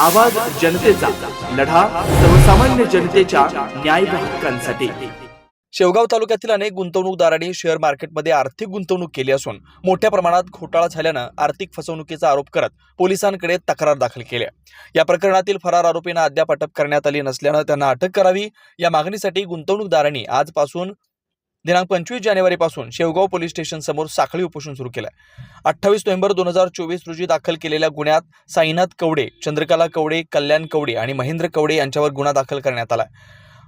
आवाज जनतेचा लढा सर्वसामान्य जनतेच्या न्याय हक्कांसाठी. शेवगाव तालुक्यातील अनेक गुंतवणूकदारांनी शेअर मार्केटमध्ये आर्थिक गुंतवणूक केली असून मोठ्या प्रमाणात घोटाळा झाल्यानं आर्थिक फसवणुकीचा आरोप करत पोलिसांकडे तक्रार दाखल केली या प्रकरणातील फरार आरोपींना अद्याप अटक करण्यात आली नसल्यानं त्यांना अटक करावी या मागणीसाठी गुंतवणूकदारांनी आजपासून दिनांक पंचवीस जानेवारीपासून शेवगाव पोलीस स्टेशन समोर साखळी उपोषण सुरू केलं आहे अठ्ठावीस नोव्हेंबर दोन हजार चोवीस रोजी दाखल केलेल्या गुन्ह्यात साईनाथ कवडे चंद्रकला कवडे कल्याण कवडे आणि महेंद्र कवडे यांच्यावर गुन्हा दाखल करण्यात आला आहे.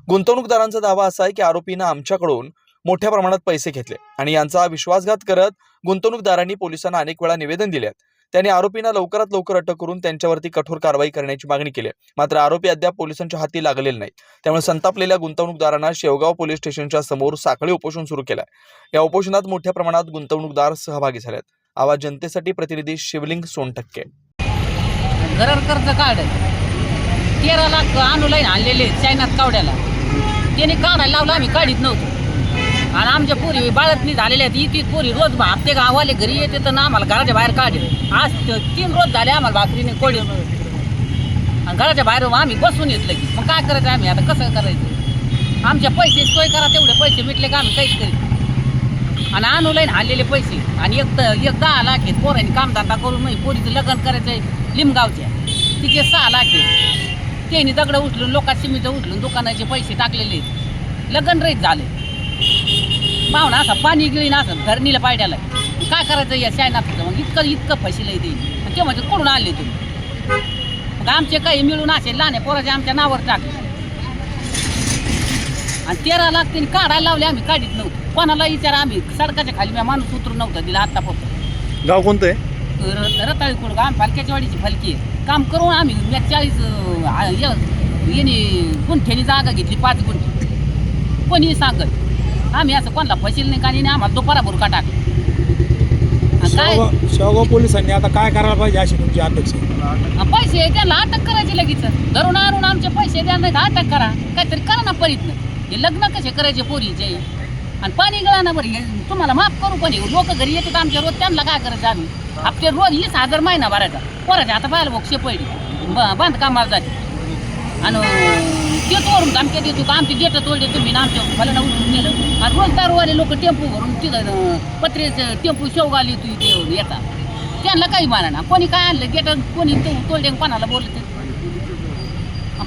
गुंतवणूकदारांचा दावा असा आहे की आरोपीनं आमच्याकडून मोठ्या प्रमाणात पैसे घेतले आणि यांचा विश्वासघात करत गुंतवणूकदारांनी पोलिसांना अनेक वेळा निवेदन दिले आहेत त्यांनी आरोपींना लवकरात लवकर अटक करून त्यांच्यावरती कठोर कारवाई करण्याची मागणी केली मात्र आरोपी अद्याप पोलिसांच्या हाती लागलेले नाही त्यामुळे संतापलेल्या गुंतवणूकदारांना शेवगाव पोलीस स्टेशनच्या समोर साखळी उपोषण सुरू केलं या उपोषणात मोठ्या प्रमाणात गुंतवणूकदार सहभागी झालेत आहेत. आवाज जनतेसाठी प्रतिनिधी शिवलिंग सोनटक्के. घरावर कर्ज काढ. तेरा लाख अनुलाईन आणलेले चायनात कावड्याला. त्याने काढायला लावलं आम्ही काढीत नव्हतो. आणि आमच्या पोरी बाळतनी झालेल्या आहेत इथे पोरी रोज हप्ते गावाले घरी येते तर आम्हाला घराच्या बाहेर काढले आज तीन रोज झाले आम्हाला भाकरीने कोळी आणि घराच्या बाहेर आम्ही बसून येतलं की मग काय करायचं आम्ही? आता कसं करायचं? आमच्या पैसे सोय करा तेवढे पैसे मिटले का आम्ही काहीच करीत आणि आणू लाईन आणलेले पैसे. आणि एक तर एक दहा लाख आहेत पोरांनी कामधंदा करून मग पोरीचं लग्न करायचं आहे लिमगावच्या तिचे सहा लाख आहेत. त्यांनी दगडं उचलून लोकांची सिमिट उचलून दुकानाचे पैसे टाकलेले लग्न रहित झाले. पाहुणा असं पाणी गिळीन असं धरणीला पायड्याला काय करायचं या शायनाथचं मग इतकं इतकं फशील आहे ते ते म्हणजे कोणून आणले तुम्ही? मग आमचे काही मिळून असे लहान पोराचे आमच्या नावावर टाकले. आणि तेरा लाख त्यांनी काढायला लावले आम्ही काढीत नव्हतो. कोणाला विचार आम्ही सडकाच्या खाली मी माणूस उतरून नव्हतं दिला आत्ता फक्त गाव कोणतं आहे? र- रताळी कुठं आम्ही फलक्याच्या वाडीची फलकी आहे. काम करून आम्ही मी चाळीस अं, आ- य- याने गुंठ्यानी जागा घेतली पाच गुंठे. कोणी सांगत. आम्ही असं कोणाला फसील नाही काही नाही आम्हाला दुपारा भुरका टाकला आणि काय? शेवगाव शेवगाव पोलिसांनी आता काय करायला पाहिजे अशी तुमची अपेक्षा? आहे? पैसे त्यांना अटक करायची लगेच. धरून आणून आमचे पैसे द्या नाही तर अटक करा. काहीतरी करा ना परीत. हे लग्न कसे करायचे पोरीचे? आणि पाणी गळा ना बरं हे तुम्हाला माफ करू पण लोक घरी येतात आमच्या रोज त्यांना काय करायचं आम्ही? आपले रोज वीस हजार महिना भरायचा पोराच्या आता पाहायला बघ शेपळली ब बांधकामाला जाते. आणि ते तोडून धमक्या देतो का आमचे गेट तोडले तुम्ही ना आमच्या फलाना उठून नेलं. आणि रोज दारूवाले लोक टेम्पो भरून तिथं अं, पत्र्याचं टेम्पो शेवगाली तू इथे येतात त्यांना काही माना ना. कोणी काय आणलं गेट कोणी तो तोडले कोणाला बोलत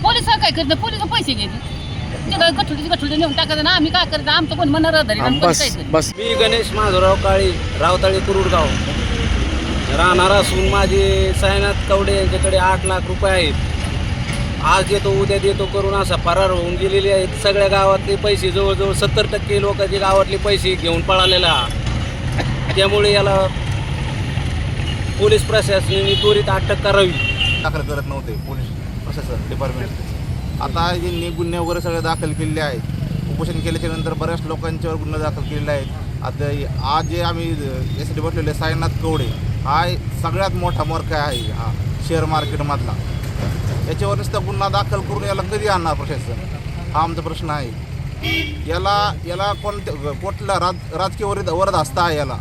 पोलीस काय करते पोलीस पैसे घेते. ते काय गठुडी गठुडी नेऊन टाकायचं ना आम्ही काय करायचं आमचं कोण म्हणणार धरी आम- बस बस. मी गणेश माधवराव काळी रावताळी कुरुडगाव. राहणार असून माझे सायनाथ कवडे यांच्याकडे आठ लाख रुपये आहेत. आज देतो उद्या देतो करून असा फरार होऊन गेलेले आहेत. सगळ्या गावातले पैसे जवळजवळ सत्तर टक्के लोकांचे गावातले पैसे घेऊन पळालेला. त्यामुळे याला पोलीस प्रशासनाने त्वरित अटक करावी. दाखल करत नव्हते पोलीस प्रशासन डिपार्टमेंट आता यांनी गुन्हे वगैरे सगळे दाखल केलेले आहेत. उपोषण केल्याच्यानंतर बऱ्याच लोकांच्यावर गुन्हे दाखल केलेले आहेत. आता आज जे आम्ही यासाठी बसलेले साईनाथ कवडे हा सगळ्यात मोठा मोर्खा आहे हा शेअर मार्केटमधला याच्यावर नुसतं गुन्हा दाखल करून याला कधी आणणार प्रशासन? हा आमचा प्रश्न आहे. याला याला कोणत्या कुठला राज राजकीय वरद असता आहे याला?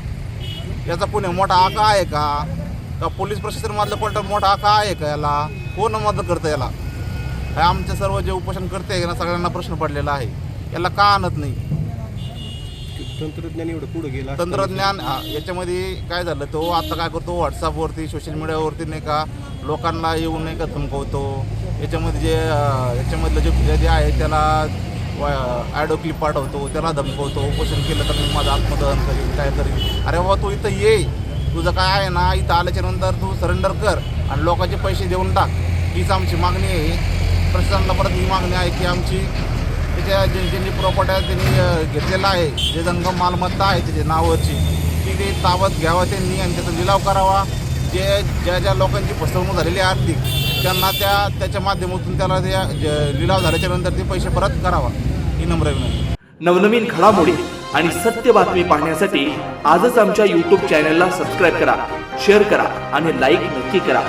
याचा पुणे मोठा आका आहे का? का पोलीस प्रशासनामधलं कोणता मोठा आका आहे का याला? कोण मदत करतं याला? हे आमचे सर्व जे उपोषण करते ना सगळ्यांना प्रश्न पडलेला आहे. याला का आणत नाही? तंत्रज्ञान एवढं पुढे गेला तंत्रज्ञान याच्यामध्ये काय झालं? तो आता काय करतो? व्हॉट्सअपवरती सोशल मीडियावरती नाही का? लोकांना येऊ नये का धमकवतो? याच्यामध्ये जे याच्यामधलं जे जे आहे त्याला ॲडो क्लिप पाठवतो त्याला धमकवतो. उपोषण केलं तर मी माझं आत्मदहन करीन काय करीन? अरे बाबा तू इथं ये. तुझं काय आहे ना इथं आल्याच्यानंतर तू सरेंडर कर आणि लोकांचे पैसे देऊन टाक. हीच आमची मागणी आहे. प्रशासनाला परत ही मागणी आहे की आमची त्याच्या जे ज्यांनी प्रॉपर्टी आहे त्यांनी घेतलेलं आहे. जे जंगम मालमत्ता आहे त्याच्या नावाची ती ते ताबत घ्यावं त्यांनी आणि त्याचा लिलाव करावा. जे ज्या ज्या लोकांची फसवणूक झालेली आर्थिक त्यांना त्या त्याच्या माध्यमातून त्याला त्या लिलाव झाल्याच्यानंतर ते पैसे परत करावा ही नम्र विनंती. नवनवीन घडामोडी आणि सत्य बातमी पाहण्यासाठी आजच आमच्या यूट्यूब चॅनलला सबस्क्राईब करा शेअर करा आणि लाईक नक्की करा.